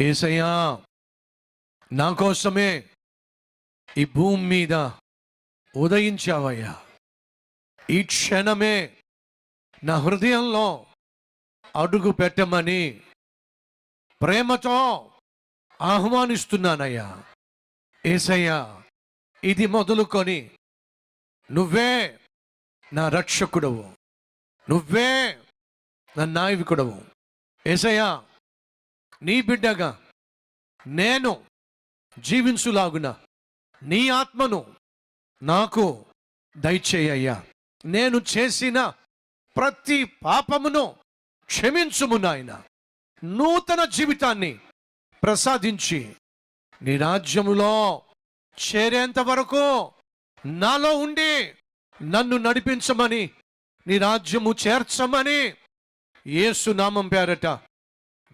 ఏసయ్యా నా కోసమే ఈ భూమి మీద ఉదయించావయ్యా. ఈ క్షణమే నా హృదయంలో అడుగు పెట్టమని ప్రేమతో ఆహ్వానిస్తున్నానయ్యా. ఏసయ్యా ఇది మొదలుకొని నువ్వే నా రక్షకుడవు. నువ్వే నా నాయకుడవు. ఏసయ్యా నీ బిడ్డగా నేను జీవించులాగున నీ ఆత్మను నాకు దయచేయ్యా నేను చేసిన ప్రతి పాపమును క్షమించుము నాయన. నూతన జీవితాన్ని ప్రసాదించి నీ రాజ్యములో చేరేంత వరకు నాలో ఉండి నన్ను నడిపించమని నీ రాజ్యము చేర్చమని ఏసు నామం పేరట